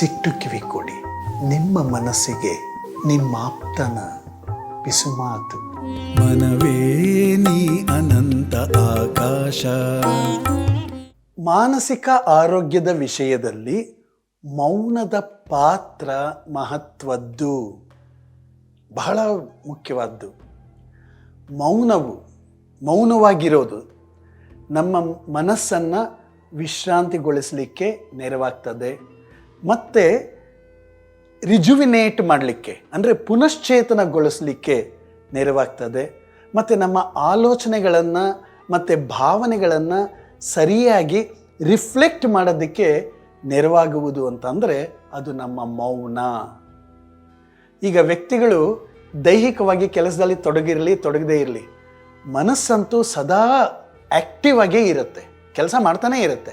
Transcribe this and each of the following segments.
ಮನಸ್ಸಿಟ್ಟು ಕಿವಿ ಕೊಡಿ. ನಿಮ್ಮ ಮನಸ್ಸಿಗೆ ನಿಮ್ಮಾಪ್ತನ ಪಿಸುಮಾತು ಮನವೇ ನೀ ಅನಂತ ಆಕಾಶ. ಮಾನಸಿಕ ಆರೋಗ್ಯದ ವಿಷಯದಲ್ಲಿ ಮೌನದ ಪಾತ್ರ ಮಹತ್ವದ್ದು. ಬಹಳ ಮುಖ್ಯವಾದ್ದು. ಮೌನವು ಮೌನವಾಗಿರೋದು ನಮ್ಮ ಮನಸ್ಸನ್ನು ವಿಶ್ರಾಂತಿಗೊಳಿಸಲಿಕ್ಕೆ ನೆರವಾಗ್ತದೆ. ಮತ್ತು ರಿಜುವಿನೇಟ್ ಮಾಡಲಿಕ್ಕೆ, ಅಂದರೆ ಪುನಶ್ಚೇತನಗೊಳಿಸಲಿಕ್ಕೆ ನೆರವಾಗ್ತದೆ. ಮತ್ತು ನಮ್ಮ ಆಲೋಚನೆಗಳನ್ನು, ಮತ್ತು ಭಾವನೆಗಳನ್ನು ಸರಿಯಾಗಿ ರಿಫ್ಲೆಕ್ಟ್ ಮಾಡೋದಕ್ಕೆ ನೆರವಾಗುವುದು ಅಂತಂದರೆ ಅದು ನಮ್ಮ ಮೌನ. ಈಗ ವ್ಯಕ್ತಿಗಳು ದೈಹಿಕವಾಗಿ ಕೆಲಸದಲ್ಲಿ ತೊಡಗಿರಲಿ, ತೊಡಗದೇ ಇರಲಿ, ಮನಸ್ಸಂತೂ ಸದಾ ಆ್ಯಕ್ಟಿವ್ ಆಗೇ ಇರುತ್ತೆ, ಕೆಲಸ ಮಾಡ್ತಾನೇ ಇರುತ್ತೆ.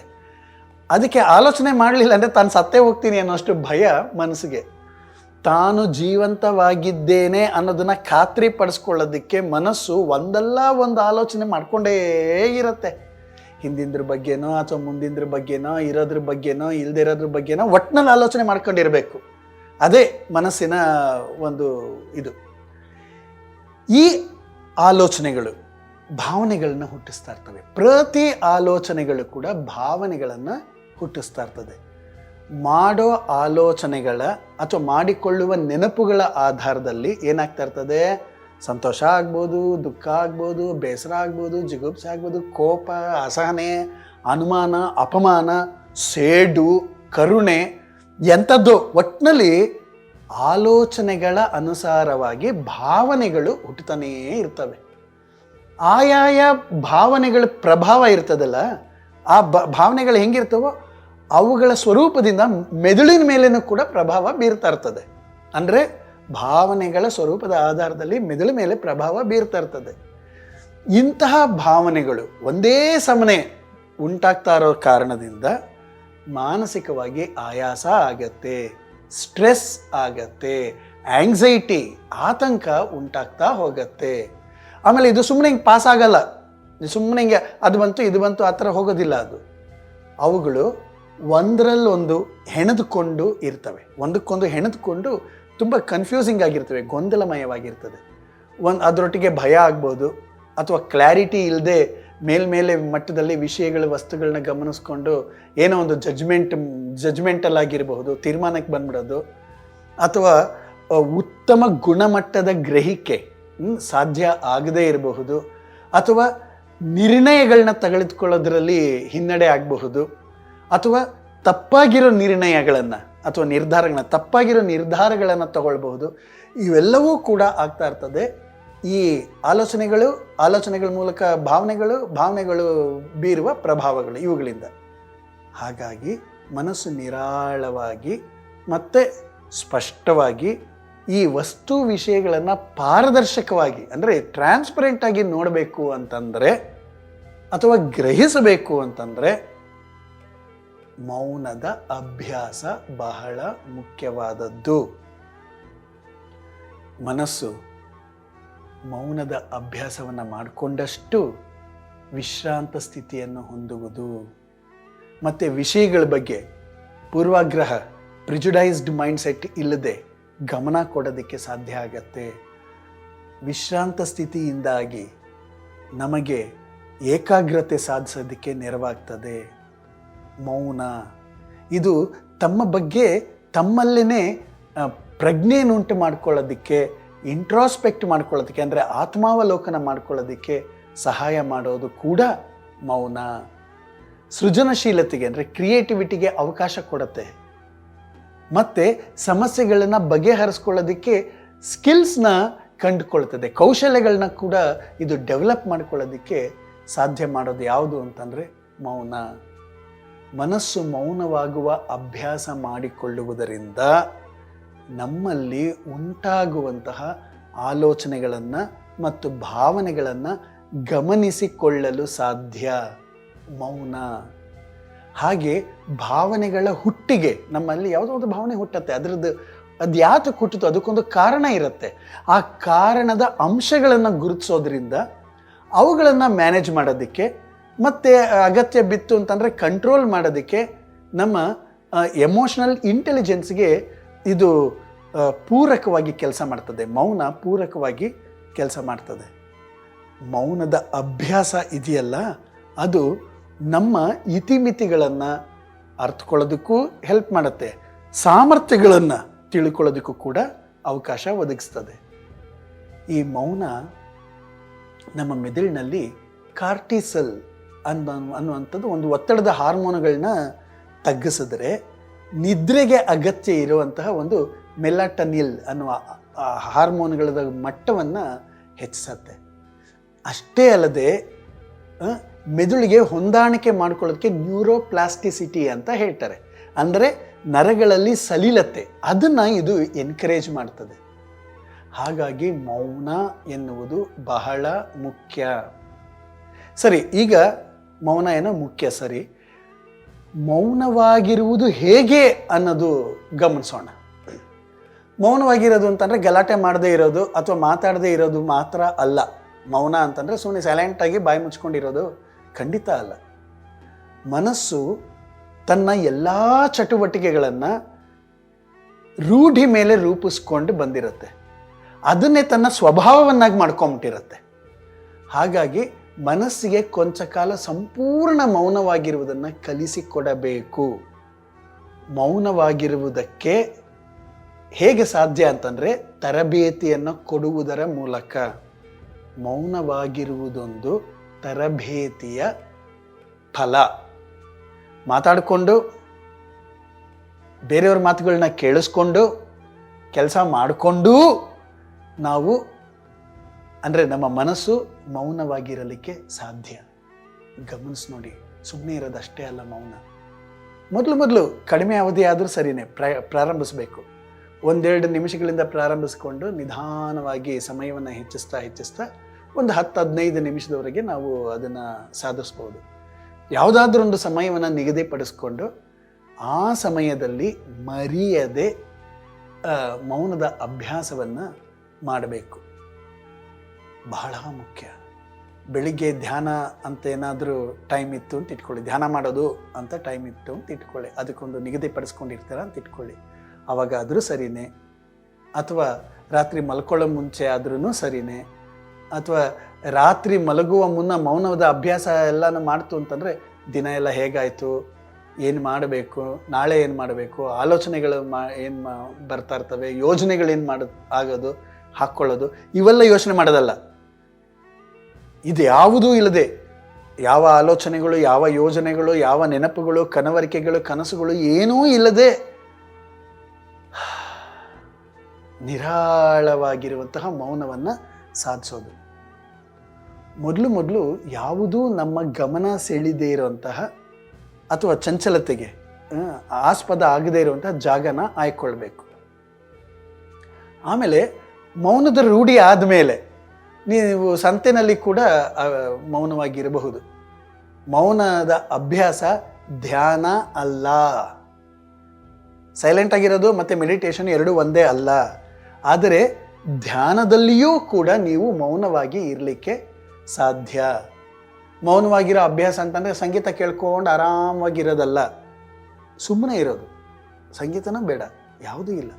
ಅದಕ್ಕೆ ಆಲೋಚನೆ ಮಾಡಲಿಲ್ಲ ಅಂದರೆ ತಾನು ಸತ್ತೇ ಹೋಗ್ತೀನಿ ಅನ್ನೋಷ್ಟು ಭಯ ಮನಸ್ಸಿಗೆ. ತಾನು ಜೀವಂತವಾಗಿದ್ದೇನೆ ಅನ್ನೋದನ್ನು ಖಾತ್ರಿ ಪಡಿಸ್ಕೊಳ್ಳೋದಕ್ಕೆ ಮನಸ್ಸು ಒಂದಲ್ಲ ಒಂದು ಆಲೋಚನೆ ಮಾಡ್ಕೊಂಡೇ ಇರುತ್ತೆ. ಹಿಂದಿಂದ್ರ ಬಗ್ಗೆನೋ ಅಥವಾ ಮುಂದಿಂದ್ರ ಬಗ್ಗೆನೋ, ಇರೋದ್ರ ಬಗ್ಗೆನೋ ಇಲ್ಲದೆ ಇರೋದ್ರ ಬಗ್ಗೆನೋ ಒಟ್ಟಿನಲ್ಲಿ ಆಲೋಚನೆ ಮಾಡ್ಕೊಂಡಿರಬೇಕು. ಅದೇ ಮನಸ್ಸಿನ ಒಂದು ಇದು. ಈ ಆಲೋಚನೆಗಳು ಭಾವನೆಗಳನ್ನ ಹುಟ್ಟಿಸ್ತಾ ಇರ್ತವೆ. ಪ್ರತಿ ಆಲೋಚನೆಗಳು ಕೂಡ ಭಾವನೆಗಳನ್ನು ಹುಟ್ಟಿಸ್ತಾ ಇರ್ತದೆ ಮಾಡೋ ಆಲೋಚನೆಗಳ ಅಥವಾ ಮಾಡಿಕೊಳ್ಳುವ ನೆನಪುಗಳ ಆಧಾರದಲ್ಲಿ ಏನಾಗ್ತಾ ಇರ್ತದೆ ಸಂತೋಷ ಆಗ್ಬೋದು, ದುಃಖ ಆಗ್ಬೋದು, ಬೇಸರ ಆಗ್ಬೋದು, ಜಿಗುಪ್ಸೆ ಆಗ್ಬೋದು, ಕೋಪ, ಅಸಹನೆ, ಅನುಮಾನ, ಅಪಮಾನ, ಸೇಡು, ಕರುಣೆ ಎಂಥದ್ದು ಒಟ್ಟಿನಲ್ಲಿ ಆಲೋಚನೆಗಳ ಅನುಸಾರವಾಗಿ ಭಾವನೆಗಳು ಹುಟ್ಟುತ್ತಾನೇ ಇರ್ತವೆ. ಆಯಾಯ ಭಾವನೆಗಳ ಪ್ರಭಾವ ಇರ್ತದಲ್ಲ, ಆ ಭಾವನೆಗಳು ಹೆಂಗಿರ್ತವೋ ಅವುಗಳ ಸ್ವರೂಪದಿಂದ ಮೆದುಳಿನ ಮೇಲೇನೂ ಕೂಡ ಪ್ರಭಾವ ಬೀರ್ತಾ ಇರ್ತದೆ. ಅಂದರೆ ಭಾವನೆಗಳ ಸ್ವರೂಪದ ಆಧಾರದಲ್ಲಿ ಮೆದುಳು ಮೇಲೆ ಪ್ರಭಾವ ಬೀರ್ತಾ ಇರ್ತದೆ. ಇಂತಹ ಭಾವನೆಗಳು ಒಂದೇ ಸಮನೆ ಉಂಟಾಗ್ತಾ ಇರೋ ಕಾರಣದಿಂದ ಮಾನಸಿಕವಾಗಿ ಆಯಾಸ ಆಗತ್ತೆ, ಸ್ಟ್ರೆಸ್ ಆಗತ್ತೆ ಆಂಗ್ಸೈಟಿ ಆತಂಕ ಉಂಟಾಗ್ತಾ ಹೋಗತ್ತೆ. ಆಮೇಲೆ ಇದು ಸುಮ್ಮನೆ ಹಿಂಗೆ ಪಾಸ್ ಆಗಲ್ಲ. ಸುಮ್ಮನೆ ಹಿಂಗೆ ಅದು ಬಂತು, ಇದು ಬಂತು, ಆ ಥರ ಹೋಗೋದಿಲ್ಲ ಅದು. ಅವುಗಳು ಒಂದರಲ್ಲೊಂದು ಹೆಣೆದುಕೊಂಡು ಇರ್ತವೆ. ಒಂದಕ್ಕೊಂದು ಹೆಣೆದುಕೊಂಡು ತುಂಬ ಕನ್ಫ್ಯೂಸಿಂಗ್ ಆಗಿರ್ತವೆ, ಗೊಂದಲಮಯವಾಗಿರ್ತದೆ. ಒಂದು ಅದರೊಟ್ಟಿಗೆ ಭಯ ಆಗ್ಬೋದು, ಅಥವಾ ಕ್ಲಾರಿಟಿ ಇಲ್ಲದೆ ಮೇಲ್ಮೇಲೆ ಮಟ್ಟದಲ್ಲಿ ವಿಷಯಗಳ ವಸ್ತುಗಳನ್ನ ಗಮನಿಸ್ಕೊಂಡು ಏನೋ ಒಂದು ಜಜ್ಮೆಂಟ್ ಜಜ್ಮೆಂಟಲ್ ಆಗಿರಬಹುದು, ತೀರ್ಮಾನಕ್ಕೆ ಬಂದ್ಬಿಡೋದು, ಅಥವಾ ಉತ್ತಮ ಗುಣಮಟ್ಟದ ಗ್ರಹಿಕೆ ಸಾಧ್ಯ ಆಗದೇ ಇರಬಹುದು, ಅಥವಾ ನಿರ್ಣಯಗಳನ್ನ ತೆಗೆದುಕೊಳ್ಳೋದ್ರಲ್ಲಿ ಹಿನ್ನಡೆ ಆಗಬಹುದು. ಅಥವಾ ತಪ್ಪಾಗಿರೋ ನಿರ್ಣಯಗಳನ್ನು ಅಥವಾ ನಿರ್ಧಾರಗಳನ್ನ, ತಪ್ಪಾಗಿರೋ ನಿರ್ಧಾರಗಳನ್ನು ತಗೊಳ್ಬಹುದು. ಇವೆಲ್ಲವೂ ಕೂಡ ಆಗ್ತಾ ಇರ್ತದೆ. ಈ ಆಲೋಚನೆಗಳು, ಆಲೋಚನೆಗಳ ಮೂಲಕ ಭಾವನೆಗಳು ಭಾವನೆಗಳು ಬೀರುವ ಪ್ರಭಾವಗಳು ಇವುಗಳಿಂದ. ಹಾಗಾಗಿ ಮನಸ್ಸು ನಿರಾಳವಾಗಿ ಮತ್ತು ಸ್ಪಷ್ಟವಾಗಿ ಈ ವಸ್ತು ವಿಷಯಗಳನ್ನು ಪಾರದರ್ಶಕವಾಗಿ, ಅಂದರೆ ಟ್ರಾನ್ಸ್ಪರೆಂಟಾಗಿ ನೋಡಬೇಕು ಅಂತಂದರೆ ಅಥವಾ ಗ್ರಹಿಸಬೇಕು ಅಂತಂದರೆ ಮೌನದ ಅಭ್ಯಾಸ ಬಹಳ ಮುಖ್ಯವಾದದ್ದು. ಮನಸ್ಸು ಮೌನದ ಅಭ್ಯಾಸವನ್ನು ಮಾಡಿಕೊಂಡಷ್ಟು ವಿಶ್ರಾಂತ ಸ್ಥಿತಿಯನ್ನು ಹೊಂದುವುದು. ಮತ್ತು ವಿಷಯಗಳ ಬಗ್ಗೆ ಪೂರ್ವಾಗ್ರಹ ಪ್ರಿಜುಡೈಸ್ಡ್ ಮೈಂಡ್ಸೆಟ್ ಇಲ್ಲದೆ ಗಮನ ಕೊಡೋದಕ್ಕೆ ಸಾಧ್ಯ ಆಗತ್ತೆ. ವಿಶ್ರಾಂತ ಸ್ಥಿತಿಯಿಂದಾಗಿ ನಮಗೆ ಏಕಾಗ್ರತೆ ಸಾಧಿಸೋದಕ್ಕೆ ನೆರವಾಗ್ತದೆ. ಮೌನ. ಇದು ತಮ್ಮ ಬಗ್ಗೆ ತಮ್ಮಲ್ಲೇ ಪ್ರಜ್ಞೆಯನ್ನುಂಟು ಮಾಡ್ಕೊಳ್ಳೋದಕ್ಕೆ ಇಂಟ್ರಾಸ್ಪೆಕ್ಟ್ ಮಾಡ್ಕೊಳ್ಳೋದಕ್ಕೆ, ಅಂದರೆ ಆತ್ಮಾವಲೋಕನ ಮಾಡ್ಕೊಳ್ಳೋದಕ್ಕೆ ಸಹಾಯ ಮಾಡೋದು ಕೂಡ ಮೌನ. ಸೃಜನಶೀಲತೆಗೆ, ಅಂದರೆ ಕ್ರಿಯೇಟಿವಿಟಿಗೆ ಅವಕಾಶ ಕೊಡುತ್ತೆ. ಮತ್ತು ಸಮಸ್ಯೆಗಳನ್ನು ಬಗೆಹರಿಸ್ಕೊಳ್ಳೋದಕ್ಕೆ ಸ್ಕಿಲ್ಸ್ನ ಕಂಡುಕೊಳ್ತದೆ. ಕೌಶಲ್ಯಗಳನ್ನ ಕೂಡ ಇದು ಡೆವಲಪ್ ಮಾಡ್ಕೊಳ್ಳೋದಕ್ಕೆ ಸಾಧ್ಯ ಮಾಡೋದು ಯಾವುದು ಅಂತಂದರೆ ಮೌನ. ಮನಸ್ಸು ಮೌನವಾಗುವ ಅಭ್ಯಾಸ ಮಾಡಿಕೊಳ್ಳುವುದರಿಂದ ನಮ್ಮಲ್ಲಿ ಉಂಟಾಗುವಂತಹ ಆಲೋಚನೆಗಳನ್ನು ಮತ್ತು ಭಾವನೆಗಳನ್ನು ಗಮನಿಸಿಕೊಳ್ಳಲು ಸಾಧ್ಯ. ಮೌನ. ಹಾಗೆ ಭಾವನೆಗಳ ಹುಟ್ಟಿಗೆ ನಮ್ಮಲ್ಲಿ ಯಾವುದೋ ಒಂದು ಭಾವನೆ ಹುಟ್ಟತ್ತೆ. ಅದರದ್ದು ಅದು ಯಾತು ಹುಟ್ಟಿತು? ಅದಕ್ಕೊಂದು ಕಾರಣ ಇರುತ್ತೆ. ಆ ಕಾರಣದ ಅಂಶಗಳನ್ನು ಗುರುತಿಸೋದ್ರಿಂದ ಅವುಗಳನ್ನು ಮ್ಯಾನೇಜ್ ಮಾಡೋದಕ್ಕೆ ಮತ್ತು ಅಗತ್ಯ ಬಿತ್ತು ಅಂತಂದರೆ ಕಂಟ್ರೋಲ್ ಮಾಡೋದಕ್ಕೆ ನಮ್ಮ ಎಮೋಷನಲ್ ಇಂಟೆಲಿಜೆನ್ಸ್ಗೆ ಇದು ಪೂರಕವಾಗಿ ಕೆಲಸ ಮಾಡ್ತದೆ. ಮೌನ ಪೂರಕವಾಗಿ ಕೆಲಸ ಮಾಡ್ತದೆ. ಮೌನದ ಅಭ್ಯಾಸ ಇದೆಯಲ್ಲ, ಅದು ನಮ್ಮ ಇತಿಮಿತಿಗಳನ್ನು ಅರ್ಥಕೊಳ್ಳೋದಕ್ಕೂ ಹೆಲ್ಪ್ ಮಾಡುತ್ತೆ. ಸಾಮರ್ಥ್ಯಗಳನ್ನು ತಿಳ್ಕೊಳ್ಳೋದಕ್ಕೂ ಕೂಡ ಅವಕಾಶ ಒದಗಿಸ್ತದೆ. ಈ ಮೌನ ನಮ್ಮ ಮೆದುಳಿನಲ್ಲಿ ಕಾರ್ಟಿಸಲ್ ಅನ್ನೋ, ಅನ್ನುವಂಥದ್ದು ಒಂದು ಒತ್ತಡದ ಹಾರ್ಮೋನುಗಳನ್ನ ತಗ್ಗಿಸಿದ್ರೆ ನಿದ್ರೆಗೆ ಅಗತ್ಯ ಇರುವಂತಹ ಒಂದು ಮೆಲಾಟನಿಲ್ ಅನ್ನುವ ಹಾರ್ಮೋನ್ಗಳ ಮಟ್ಟವನ್ನು ಹೆಚ್ಚಿಸತ್ತೆ. ಅಷ್ಟೇ ಅಲ್ಲದೆ ಮೆದುಳಿಗೆ ಹೊಂದಾಣಿಕೆ ಮಾಡ್ಕೊಳ್ಳೋದಕ್ಕೆ ನ್ಯೂರೋಪ್ಲಾಸ್ಟಿಸಿಟಿ ಅಂತ ಹೇಳ್ತಾರೆ. ಅಂದರೆ ನರಗಳಲ್ಲಿ ಸಲೀಲತೆ, ಅದನ್ನು ಇದು ಎನ್ಕರೇಜ್ ಮಾಡ್ತದೆ. ಹಾಗಾಗಿ ಮೌನ ಎನ್ನುವುದು ಬಹಳ ಮುಖ್ಯ. ಸರಿ, ಈಗ ಮೌನ ಏನೋ ಮುಖ್ಯ ಸರಿ. ಮೌನವಾಗಿರುವುದು ಹೇಗೆ ಅನ್ನೋದು ಗಮನಿಸೋಣ. ಮೌನವಾಗಿರೋದು ಅಂತಂದರೆ ಗಲಾಟೆ ಮಾಡದೇ ಇರೋದು ಅಥವಾ ಮಾತಾಡದೇ ಇರೋದು ಮಾತ್ರ ಅಲ್ಲ. ಮೌನ ಅಂತಂದರೆ ಸುಮ್ಮನೆ ಸೈಲೆಂಟಾಗಿ ಬಾಯಿ ಮುಚ್ಕೊಂಡಿರೋದು ಖಂಡಿತ ಅಲ್ಲ. ಮನಸ್ಸು ತನ್ನ ಎಲ್ಲ ಚಟುವಟಿಕೆಗಳನ್ನು ರೂಢಿ ಮೇಲೆ ರೂಪಿಸ್ಕೊಂಡು ಬಂದಿರುತ್ತೆ. ಅದನ್ನೇ ತನ್ನ ಸ್ವಭಾವವನ್ನಾಗಿ ಮಾಡ್ಕೊಂಬಿಟ್ಟಿರುತ್ತೆ. ಹಾಗಾಗಿ ಮನಸ್ಸಿಗೆ ಕೊಂಚ ಕಾಲ ಸಂಪೂರ್ಣ ಮೌನವಾಗಿರುವುದನ್ನು ಕಲಿಸಿಕೊಡಬೇಕು. ಮೌನವಾಗಿರುವುದಕ್ಕೆ ಹೇಗೆ ಸಾಧ್ಯ ಅಂತಂದರೆ ತರಬೇತಿಯನ್ನು ಕೊಡುವುದರ ಮೂಲಕ. ಮೌನವಾಗಿರುವುದೊಂದು ತರಬೇತಿಯ ಫಲ. ಮಾತಾಡಿಕೊಂಡು, ಬೇರೆಯವ್ರ ಮಾತುಗಳನ್ನ ಕೇಳಿಸ್ಕೊಂಡು, ಕೆಲಸ ಮಾಡಿಕೊಂಡೂ ನಾವು ಅಂದರೆ ನಮ್ಮ ಮನಸ್ಸು ಮೌನವಾಗಿರಲಿಕ್ಕೆ ಸಾಧ್ಯ. ಗಮನಿಸಿ ನೋಡಿ ಸುಮ್ಮನೆ ಇರೋದಷ್ಟೇ ಅಲ್ಲ ಮೌನ. ಮೊದಲು ಮೊದಲು ಕಡಿಮೆ ಅವಧಿ ಆದರೂ ಪ್ರ, ಪ್ರಾರಂಭಿಸಬೇಕು. ಒಂದೆರಡು ನಿಮಿಷಗಳಿಂದ ಪ್ರಾರಂಭಿಸಿಕೊಂಡು ನಿಧಾನವಾಗಿ ಸಮಯವನ್ನು ಹೆಚ್ಚಿಸ್ತಾ ಹೆಚ್ಚಿಸ್ತಾ ಒಂದು ಹತ್ತು ಹದಿನೈದು ನಿಮಿಷದವರೆಗೆ ನಾವು ಅದನ್ನು ಸಾಧಿಸ್ಬೋದು. ಯಾವುದಾದ್ರೂ ಒಂದು ಸಮಯವನ್ನು ನಿಗದಿಪಡಿಸ್ಕೊಂಡು ಆ ಸಮಯದಲ್ಲಿ ಮರೆಯದೆ ಮೌನದ ಅಭ್ಯಾಸವನ್ನು ಮಾಡಬೇಕು. ಬಹಳ ಮುಖ್ಯ. ಬೆಳಿಗ್ಗೆ ಧ್ಯಾನ ಅಂತ ಏನಾದರೂ ಟೈಮ್ ಇತ್ತು ಅಂತ ಇಟ್ಕೊಳ್ಳಿ. ಧ್ಯಾನ ಮಾಡೋದು ಅಂತ ಟೈಮ್ ಇತ್ತು ಅಂತ ಇಟ್ಕೊಳ್ಳಿ. ಅದಕ್ಕೊಂದು ನಿಗದಿಪಡಿಸ್ಕೊಂಡಿರ್ತೀರ ಅಂತ ಇಟ್ಕೊಳ್ಳಿ. ಅವಾಗ ಆದರೂ ಸರಿನೇ. ಅಥವಾ ರಾತ್ರಿ ಮಲ್ಕೊಳ್ಳೋ ಮುಂಚೆ ಆದ್ರೂ ಸರಿನೇ. ಅಥವಾ ರಾತ್ರಿ ಮಲಗುವ ಮುನ್ನ ಮೌನವದ ಅಭ್ಯಾಸ ಎಲ್ಲನೂ ಮಾಡ್ತು ಅಂತಂದರೆ ದಿನ ಎಲ್ಲ ಹೇಗಾಯಿತು? ಏನು ಮಾಡಬೇಕು? ನಾಳೆ ಏನು ಮಾಡಬೇಕು? ಆಲೋಚನೆಗಳು ಮಾ, ಏನು ಮಾ, ಬರ್ತಾ ಇರ್ತವೆ? ಯೋಜನೆಗಳೇನು ಮಾಡೋದು ಆಗೋದು? ಹಾಕ್ಕೊಳ್ಳೋದು? ಇವೆಲ್ಲ ಯೋಚನೆ ಮಾಡೋದಲ್ಲ. ಇದು ಯಾವುದೂ ಇಲ್ಲದೆ ಯಾವ ಆಲೋಚನೆಗಳು, ಯಾವ ಯೋಜನೆಗಳು, ಯಾವ ನೆನಪುಗಳು, ಕನವರಿಕೆಗಳು, ಕನಸುಗಳು ಏನೂ ಇಲ್ಲದೆ ನಿರಾಳವಾಗಿರುವಂತಹ ಮೌನವನ್ನು ಸಾಧಿಸೋದು. ಮೊದಲು ಮೊದಲು ಯಾವುದೂ ನಮ್ಮ ಗಮನ ಸೆಳೆದೇ ಇರುವಂತಹ ಅಥವಾ ಚಂಚಲತೆಗೆ ಆಸ್ಪದ ಆಗದೇ ಇರುವಂತಹ ಜಾಗನ ಆಯ್ಕೊಳ್ಬೇಕು. ಆಮೇಲೆ ಮೌನದ ರೂಢಿ ಆದಮೇಲೆ ನೀವು ಸಂತೆನಲ್ಲಿ ಕೂಡ ಮೌನವಾಗಿರಬಹುದು. ಮೌನದ ಅಭ್ಯಾಸ ಧ್ಯಾನ ಅಲ್ಲ. ಸೈಲೆಂಟ್ ಆಗಿರೋದು ಮತ್ತು ಮೆಡಿಟೇಷನ್ ಎರಡೂ ಒಂದೇ ಅಲ್ಲ. ಆದರೆ ಧ್ಯಾನದಲ್ಲಿಯೂ ಕೂಡ ನೀವು ಮೌನವಾಗಿ ಇರಲಿಕ್ಕೆ ಸಾಧ್ಯ. ಮೌನವಾಗಿರೋ ಅಭ್ಯಾಸ ಅಂತಂದರೆ ಸಂಗೀತ ಕೇಳ್ಕೊಂಡು ಆರಾಮಾಗಿರೋದಲ್ಲ. ಸುಮ್ಮನೆ ಇರೋದು. ಸಂಗೀತನೂ ಬೇಡ. ಯಾವುದೂ ಇಲ್ಲ.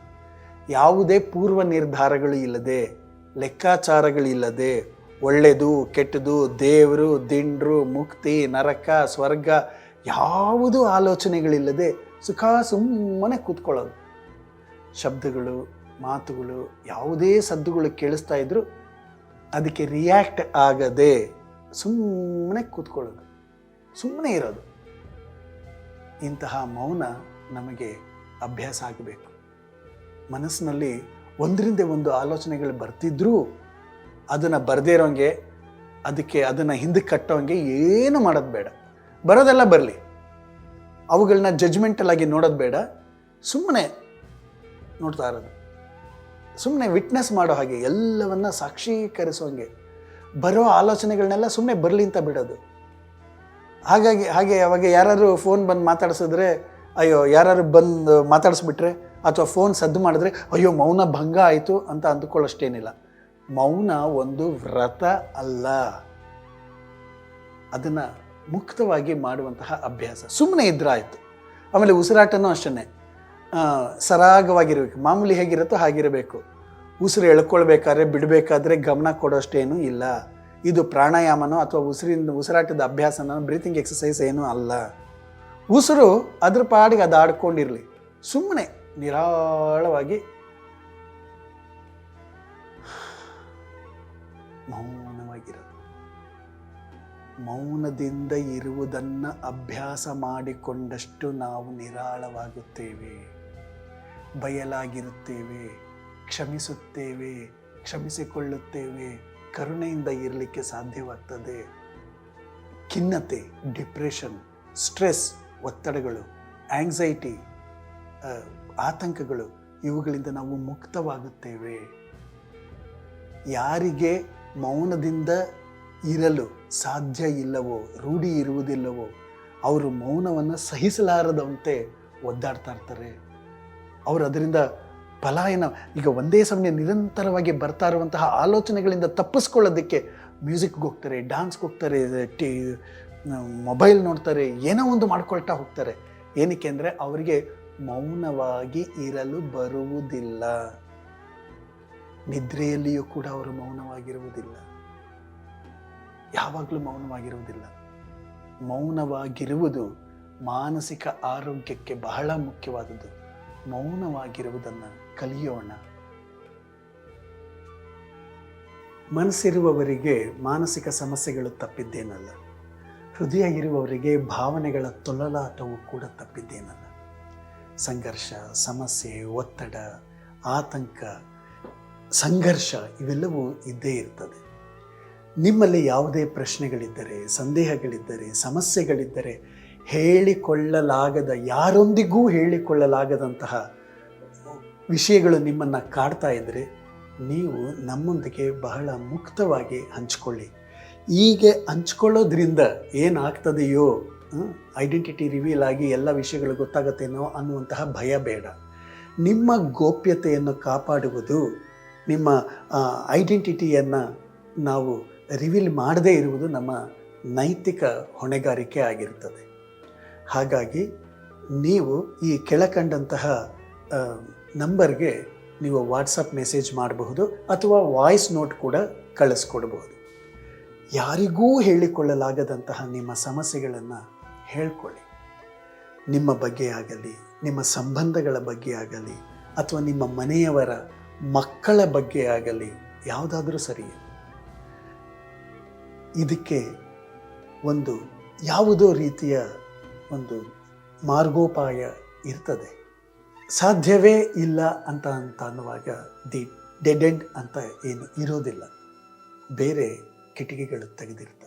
ಯಾವುದೇ ಪೂರ್ವ ನಿರ್ಧಾರಗಳು ಇಲ್ಲದೆ. ಲೆಕ್ಕಾಚಾರಗಳಿಲ್ಲದೆ ಒಳ್ಳೆಯದು ಕೆಟ್ಟದು, ದೇವರು, ದಿಂಡ್ರು, ಮುಕ್ತಿ, ನರಕ, ಸ್ವರ್ಗ, ಯಾವುದೂ ಆಲೋಚನೆಗಳಿಲ್ಲದೆ ಸುಖ ಸುಮ್ಮನೆ ಕೂತ್ಕೊಳ್ಳೋದು. ಶಬ್ದಗಳು, ಮಾತುಗಳು, ಯಾವುದೇ ಸದ್ದುಗಳು ಕೇಳಿಸ್ತಾ ಇದ್ದರೂ ಅದಕ್ಕೆ ರಿಯಾಕ್ಟ್ ಆಗದೆ ಸುಮ್ಮನೆ ಕೂತ್ಕೊಳ್ಳೋದು, ಸುಮ್ಮನೆ ಇರೋದು. ಇಂತಹ ಮೌನ ನಮಗೆ ಅಭ್ಯಾಸ ಆಗಬೇಕು. ಮನಸ್ಸಿನಲ್ಲಿ ಒಂದರಿಂದ ಒಂದು ಆಲೋಚನೆಗಳು ಬರ್ತಿದ್ರೂ ಅದನ್ನು ಬರದೇ ಇರೋಂಗೆ, ಅದಕ್ಕೆ ಅದನ್ನು ಹಿಂದಕ್ಕೆ ಕಟ್ಟೋಂಗೆ ಏನು ಮಾಡೋದು ಬೇಡ. ಬರೋದೆಲ್ಲ ಬರಲಿ. ಅವುಗಳನ್ನ ಜಜ್ಮೆಂಟಲ್ ಆಗಿ ನೋಡೋದು ಬೇಡ. ಸುಮ್ಮನೆ ನೋಡ್ತಾ ಇರೋದು. ಸುಮ್ಮನೆ ವಿಟ್ನೆಸ್ ಮಾಡೋ ಹಾಗೆ ಎಲ್ಲವನ್ನ ಸಾಕ್ಷೀಕರಿಸೋಂಗೆ. ಬರೋ ಆಲೋಚನೆಗಳನ್ನೆಲ್ಲ ಸುಮ್ಮನೆ ಬರಲಿ ಅಂತ ಬಿಡೋದು. ಹಾಗಾಗಿ, ಹಾಗೆ ಅವಾಗ ಯಾರಾದರೂ ಫೋನ್ ಬಂದು ಮಾತಾಡಿಸಿದ್ರೆ, ಅಯ್ಯೋ, ಯಾರಾದ್ರು ಬಂದು ಮಾತಾಡಿಸ್ಬಿಟ್ರೆ ಅಥವಾ ಫೋನ್ ಸದ್ದು ಮಾಡಿದ್ರೆ, ಅಯ್ಯೋ, ಮೌನ ಭಂಗ ಆಯಿತು ಅಂತ ಅಂದುಕೊಳ್ಳೋಷ್ಟೇನಿಲ್ಲ. ಮೌನ ಒಂದು ವ್ರತ ಅಲ್ಲ. ಅದನ್ನು ಮುಕ್ತವಾಗಿ ಮಾಡುವಂತಹ ಅಭ್ಯಾಸ. ಸುಮ್ಮನೆ ಇದ್ರಾಯ್ತು ಆಮೇಲೆ ಉಸಿರಾಟನೂ ಅಷ್ಟೇ ಸರಾಗವಾಗಿರಬೇಕು. ಮಾಮೂಲಿ ಹೇಗಿರುತ್ತೋ ಹಾಗಿರಬೇಕು. ಉಸಿರು ಎಳ್ಕೊಳ್ಬೇಕಾದ್ರೆ, ಬಿಡಬೇಕಾದ್ರೆ ಗಮನ ಕೊಡೋಷ್ಟೇನು ಇಲ್ಲ. ಇದು ಪ್ರಾಣಾಯಾಮನೋ ಅಥವಾ ಉಸಿರಿಂದ, ಉಸಿರಾಟದ ಅಭ್ಯಾಸನೋ ಬ್ರೀತಿಂಗ್ ಎಕ್ಸಸೈಸ್ ಏನೂ ಅಲ್ಲ. ಉಸಿರು ಅದ್ರ ಪಾಡಿಗೆ ಅದು ಆಡ್ಕೊಂಡಿರಲಿ ಸುಮ್ಮನೆ ನಿರಾಳವಾಗಿ ಮೌನವಾಗಿರೋದು. ಮೌನದಿಂದ ಇರುವುದನ್ನು ಅಭ್ಯಾಸ ಮಾಡಿಕೊಂಡಷ್ಟು ನಾವು ನಿರಾಳವಾಗುತ್ತೇವೆ. ಬಯಲಾಗಿರುತ್ತೇವೆ. ಕ್ಷಮಿಸುತ್ತೇವೆ. ಕ್ಷಮಿಸಿಕೊಳ್ಳುತ್ತೇವೆ. ಕರುಣೆಯಿಂದ ಇರಲಿಕ್ಕೆ ಸಾಧ್ಯವಾಗ್ತದೆ. ಖಿನ್ನತೆ, ಡಿಪ್ರೆಷನ್, ಸ್ಟ್ರೆಸ್, ಒತ್ತಡಗಳು ಆಂಗ್ಸೈಟಿ ಆತಂಕಗಳು ಇವುಗಳಿಂದ ನಾವು ಮುಕ್ತವಾಗುತ್ತೇವೆ. ಯಾರಿಗೆ ಮೌನದಿಂದ ಇರಲು ಸಾಧ್ಯ ಇಲ್ಲವೋ, ರೂಢಿ ಇರುವುದಿಲ್ಲವೋ, ಅವರು ಮೌನವನ್ನು ಸಹಿಸಲಾರದಂತೆ ಒದ್ದಾಡ್ತಾ ಇರ್ತಾರೆ. ಅವರು ಅದರಿಂದ ಪಲಾಯನ, ಈಗ ಒಂದೇ ಸಮಯ ನಿರಂತರವಾಗಿ ಬರ್ತಾ ಇರುವಂತಹ ಆಲೋಚನೆಗಳಿಂದ ತಪ್ಪಿಸ್ಕೊಳ್ಳೋದಕ್ಕೆ ಮ್ಯೂಸಿಕ್ಗೆ ಹೋಗ್ತಾರೆ ಡ್ಯಾನ್ಸ್ಗೆ ಹೋಗ್ತಾರೆ, ಟಿ, ಮೊಬೈಲ್ ನೋಡ್ತಾರೆ, ಏನೋ ಒಂದು ಮಾಡ್ಕೊಳ್ತಾ ಹೋಗ್ತಾರೆ. ಏನಕ್ಕೆ ಅಂದರೆ ಅವರಿಗೆ ಮೌನವಾಗಿ ಇರಲು ಬರುವುದಿಲ್ಲ. ನಿದ್ರೆಯಲ್ಲಿಯೂ ಕೂಡ ಅವರು ಮೌನವಾಗಿರುವುದಿಲ್ಲ. ಯಾವಾಗಲೂ ಮೌನವಾಗಿರುವುದಿಲ್ಲ. ಮೌನವಾಗಿರುವುದು ಮಾನಸಿಕ ಆರೋಗ್ಯಕ್ಕೆ ಬಹಳ ಮುಖ್ಯವಾದದ್ದು. ಮೌನವಾಗಿರುವುದನ್ನು ಕಲಿಯೋಣ. ಮನಸ್ಸಿರುವವರಿಗೆ ಮಾನಸಿಕ ಸಮಸ್ಯೆಗಳು ತಪ್ಪಿದ್ದೇನಲ್ಲ. ಹೃದಯ ಇರುವವರಿಗೆ ಭಾವನೆಗಳ ತೊಲಲಾಟವು ಕೂಡ ತಪ್ಪಿದ್ದೇನಲ್ಲ. ಸಂಘರ್ಷ, ಸಮಸ್ಯೆ, ಒತ್ತಡ, ಆತಂಕ, ಸಂಘರ್ಷ ಇವೆಲ್ಲವೂ ಇದ್ದೇ ಇರ್ತದೆ. ನಿಮ್ಮಲ್ಲಿ ಯಾವುದೇ ಪ್ರಶ್ನೆಗಳಿದ್ದರೆ, ಸಂದೇಹಗಳಿದ್ದರೆ, ಸಮಸ್ಯೆಗಳಿದ್ದರೆ ಹೇಳಿಕೊಳ್ಳಲಾಗದ, ಯಾರೊಂದಿಗೂ ಹೇಳಿಕೊಳ್ಳಲಾಗದಂತಹ ವಿಷಯಗಳು ನಿಮ್ಮನ್ನು ಕಾಡ್ತಾ ಇದ್ದರೆ ನೀವು ನಮ್ಮೊಂದಿಗೆ ಬಹಳ ಮುಕ್ತವಾಗಿ ಹಂಚಿಕೊಳ್ಳಿ. ಹೀಗೆ ಹಂಚ್ಕೊಳ್ಳೋದ್ರಿಂದ ಏನಾಗ್ತದೆಯೋ ಐಡೆಂಟಿಟಿ ರಿವೀಲ್ ಆಗಿ ಎಲ್ಲ ವಿಷಯಗಳು ಗೊತ್ತಾಗತ್ತೇನೋ ಅನ್ನುವಂತಹ ಭಯ ಬೇಡ. ನಿಮ್ಮ ಗೋಪ್ಯತೆಯನ್ನು ಕಾಪಾಡುವುದು, ನಿಮ್ಮ ಐಡೆಂಟಿಟಿಯನ್ನು ನಾವು ರಿವೀಲ್ ಮಾಡದೇ ಇರುವುದು ನಮ್ಮ ನೈತಿಕ ಹೊಣೆಗಾರಿಕೆ ಆಗಿರುತ್ತದೆ ಹಾಗಾಗಿ ನೀವು ಈ ಕೆಳಕಂಡಂತಹ ನಂಬರ್ಗೆ ನೀವು ವಾಟ್ಸಪ್ ಮೆಸೇಜ್ ಮಾಡಬಹುದು ಅಥವಾ ವಾಯ್ಸ್ ನೋಟ್ ಕೂಡ ಕಳಿಸ್ಕೊಡ್ಬೋದು ಯಾರಿಗೂ ಹೇಳಿಕೊಳ್ಳಲಾಗದಂತಹ ನಿಮ್ಮ ಸಮಸ್ಯೆಗಳನ್ನು ಹೇಳ್ಕೊಳ್ಳಿ. ನಿಮ್ಮ ಬಗ್ಗೆ ಆಗಲಿ, ನಿಮ್ಮ ಸಂಬಂಧಗಳ ಬಗ್ಗೆ ಆಗಲಿ, ಅಥವಾ ನಿಮ್ಮ ಮನೆಯವರ ಮಕ್ಕಳ ಬಗ್ಗೆ ಆಗಲಿ ಯಾವುದಾದ್ರೂ ಸರಿ. ಇದಕ್ಕೆ ಒಂದು ಯಾವುದೋ ರೀತಿಯ ಒಂದು ಮಾರ್ಗೋಪಾಯ ಇರ್ತದೆ. ಸಾಧ್ಯವೇ ಇಲ್ಲ ಅಂತ ಅಂತ ಅನ್ನುವಾಗ ದಿ ಡೆಡ್ ಎಂಡ್ ಅಂತ ಏನು ಇರೋದಿಲ್ಲ. ಬೇರೆ ಕಿಟಕಿಗಳು ಯು